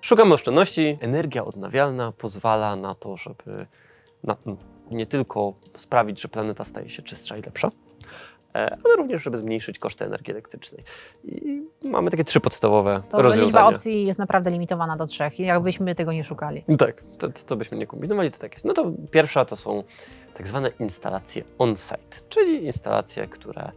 Szukamy oszczędności. Energia odnawialna pozwala na to, żeby na, nie tylko sprawić, że planeta staje się czystsza i lepsza, e, ale również, żeby zmniejszyć koszty energii elektrycznej. I mamy takie trzy podstawowe To że liczba rozwiązania. opcji jest naprawdę limitowana do trzech i jakbyśmy tego nie szukali. Tak, to, to, to byśmy nie kombinowali, to tak jest. No to pierwsza to są tak zwane instalacje on-site, czyli instalacje, które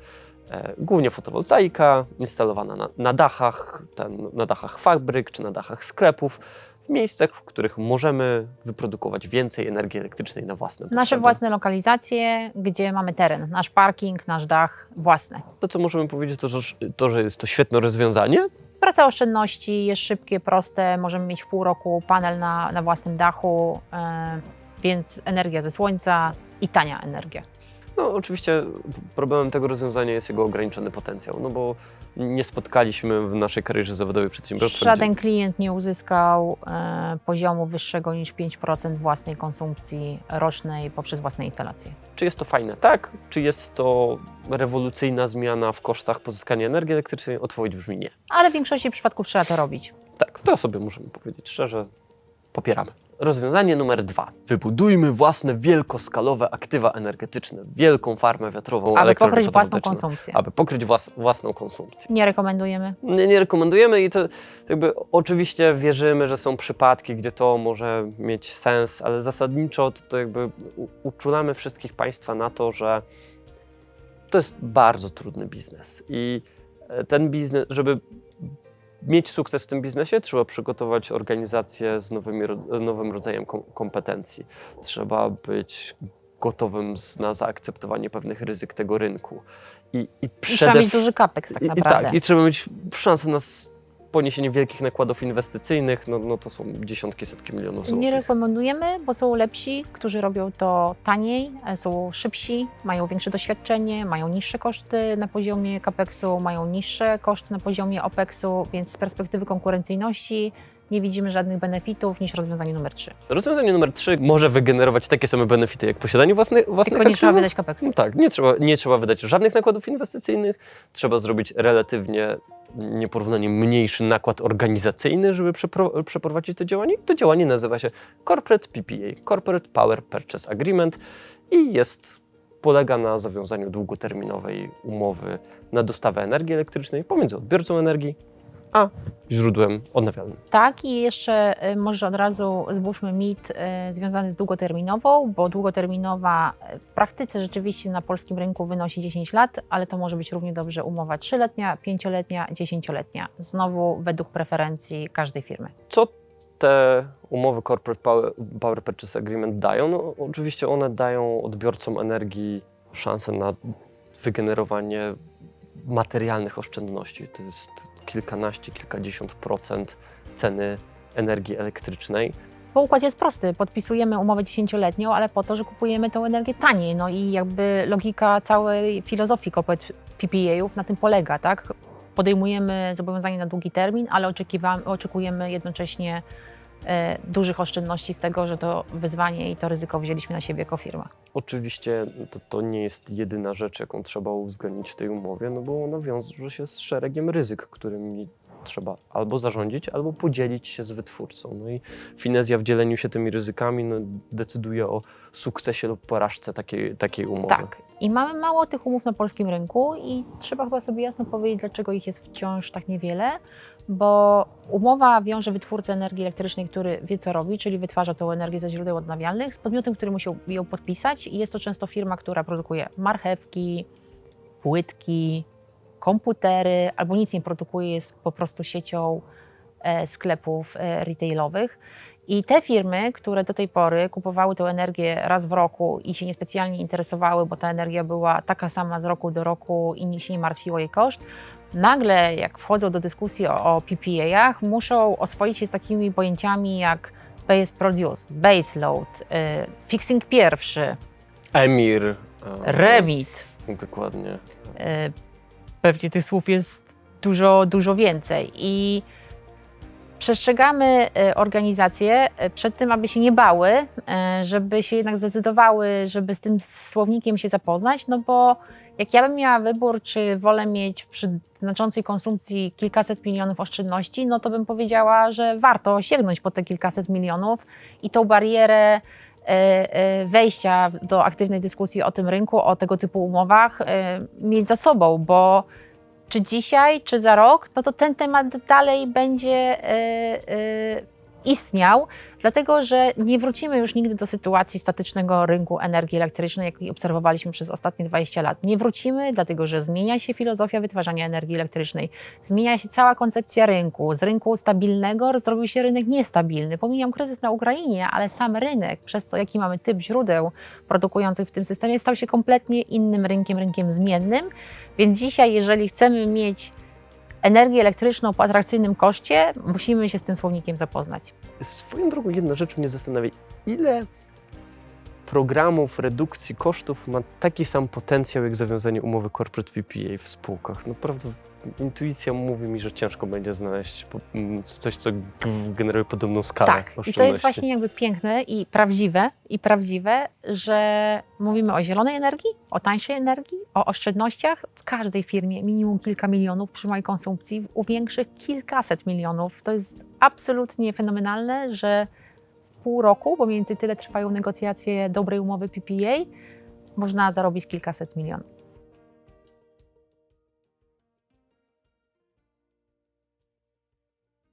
głównie fotowoltaika, instalowana na, na dachach, tam, na dachach fabryk czy na dachach sklepów, w miejscach, w których możemy wyprodukować więcej energii elektrycznej na własne Nasze potrzeby. własne lokalizacje, gdzie mamy teren, nasz parking, nasz dach własne. To, co możemy powiedzieć, to że, to, że jest to świetne rozwiązanie, Zwraca oszczędności, jest szybkie, proste, możemy mieć w pół roku panel na, na własnym dachu, e, więc energia ze słońca i tania energia. No, oczywiście problemem tego rozwiązania jest jego ograniczony potencjał, no bo nie spotkaliśmy w naszej karierze zawodowej przedsiębiorstwa, Żaden klient nie uzyskał e, poziomu wyższego niż 5% własnej konsumpcji rocznej poprzez własne instalacje. Czy jest to fajne? Tak. Czy jest to rewolucyjna zmiana w kosztach pozyskania energii elektrycznej? Odpowiedź brzmi nie. Ale w większości przypadków trzeba to robić. Tak, to sobie możemy powiedzieć szczerze, popieramy. Rozwiązanie numer dwa. Wybudujmy własne wielkoskalowe aktywa energetyczne, wielką farmę wiatrową, Aby pokryć własną konsumpcję. Aby pokryć włas, własną konsumpcję. Nie rekomendujemy. Nie, nie rekomendujemy i to jakby oczywiście wierzymy, że są przypadki, gdzie to może mieć sens, ale zasadniczo to, to jakby u- uczulamy wszystkich Państwa na to, że to jest bardzo trudny biznes i e, ten biznes, żeby mieć sukces w tym biznesie, trzeba przygotować organizację z nowymi, nowym rodzajem kom- kompetencji. Trzeba być gotowym na zaakceptowanie pewnych ryzyk tego rynku. I, i I trzeba mieć duży kapeks tak i, i naprawdę. tak, i trzeba mieć szansę na poniesienie wielkich nakładów inwestycyjnych, no, no to są dziesiątki, setki milionów Nie złotych. rekomendujemy, bo są lepsi, którzy robią to taniej, e, są szybsi, mają większe doświadczenie, mają niższe koszty na poziomie CAPEX-u, mają niższe koszty na poziomie OPEX-u, więc z perspektywy konkurencyjności nie widzimy żadnych benefitów niż rozwiązanie numer 3. Rozwiązanie numer 3 może wygenerować takie same benefity jak posiadanie własnych, własnych Tylko nie trzeba aktywów. wydać CAPEX-u. No tak, nie trzeba, nie trzeba wydać żadnych nakładów inwestycyjnych, trzeba zrobić relatywnie nieporównanie mniejszy nakład organizacyjny, żeby przepro- przeprowadzić to działanie. To działanie nazywa się Corporate PPA, Corporate Power Purchase Agreement i jest, polega na zawiązaniu długoterminowej umowy na dostawę energii elektrycznej pomiędzy odbiorcą energii a źródłem odnawialnym. Tak, i jeszcze y, może od razu zbóżmy mit y, związany z długoterminową, bo długoterminowa y, w praktyce rzeczywiście na polskim rynku wynosi 10 lat, ale to może być równie dobrze umowa 3-letnia, 5-letnia, 10-letnia. Znowu według preferencji każdej firmy. Co te umowy Corporate Power, Power Purchase Agreement dają? No, oczywiście one dają odbiorcom energii szansę na wygenerowanie materialnych oszczędności. To jest kilkanaście, kilkadziesiąt procent ceny energii elektrycznej. Bo układ jest prosty. Podpisujemy umowę 10-letnią, ale po to, że kupujemy tę energię taniej. No i jakby logika całej filozofii corporate PPA-ów na tym polega, tak? Podejmujemy zobowiązanie na długi termin, ale oczekiwamy, oczekujemy jednocześnie dużych oszczędności z tego, że to wyzwanie i to ryzyko wzięliśmy na siebie jako firma. Oczywiście to, to nie jest jedyna rzecz, jaką trzeba uwzględnić w tej umowie, no bo ona wiąże się z szeregiem ryzyk, którymi trzeba albo zarządzić, albo podzielić się z wytwórcą. No i finezja w dzieleniu się tymi ryzykami no, decyduje o sukcesie lub porażce takiej, takiej umowy. Tak. I mamy mało tych umów na polskim rynku i trzeba chyba sobie jasno powiedzieć, dlaczego ich jest wciąż tak niewiele, bo umowa wiąże wytwórcę energii elektrycznej, który wie co robi, czyli wytwarza tą energię ze źródeł odnawialnych, z podmiotem, który musiał ją podpisać i jest to często firma, która produkuje marchewki, płytki, komputery, albo nic nie produkuje, jest po prostu siecią e, sklepów e, retailowych. I te firmy, które do tej pory kupowały tę energię raz w roku i się niespecjalnie interesowały, bo ta energia była taka sama z roku do roku i nikt się nie martwiło jej koszt, nagle jak wchodzą do dyskusji o, o PPA-ach, muszą oswoić się z takimi pojęciami jak base produced, base load, y, fixing pierwszy, Emir. e, remit. Dokładnie. Y, pewnie tych słów jest dużo, dużo więcej. I przestrzegamy y, organizacje y, przed tym, aby się nie bały, y, żeby się jednak zdecydowały, żeby z tym słownikiem się zapoznać, no bo Jak ja bym miała wybór, czy wolę mieć przy znaczącej konsumpcji kilkaset milionów oszczędności, no to bym powiedziała, że warto sięgnąć po te kilkaset milionów i tą barierę e, e, wejścia do aktywnej dyskusji o tym rynku, o tego typu umowach e, mieć za sobą, bo czy dzisiaj, czy za rok, no to ten temat dalej będzie e, e, istniał, dlatego że nie wrócimy już nigdy do sytuacji statycznego rynku energii elektrycznej, jaki obserwowaliśmy przez ostatnie 20 lat. Nie wrócimy, dlatego że zmienia się filozofia wytwarzania energii elektrycznej, zmienia się cała koncepcja rynku. Z rynku stabilnego zrobił się rynek niestabilny. Pomijam kryzys na Ukrainie, ale sam rynek, przez to jaki mamy typ źródeł produkujących w tym systemie, stał się kompletnie innym rynkiem, rynkiem zmiennym. Więc dzisiaj, jeżeli chcemy mieć energię elektryczną po atrakcyjnym koszcie, musimy się z tym słownikiem zapoznać. Swoją drogą jedna rzecz mnie zastanawia. Ile programów redukcji kosztów ma taki sam potencjał jak zawiązanie umowy corporate PPA w spółkach? Naprawdę intuicja mówi mi, że ciężko będzie znaleźć mm, coś, co generuje podobną skalę Tak, i to jest właśnie jakby piękne i prawdziwe, i prawdziwe, że mówimy o zielonej energii, o tańszej energii, o oszczędnościach w każdej firmie minimum kilka milionów przy mojej konsumpcji, u większych kilkaset milionów. To jest absolutnie fenomenalne, że pół roku, bo więcej tyle trwają negocjacje dobrej umowy PPA, można zarobić kilkaset milionów.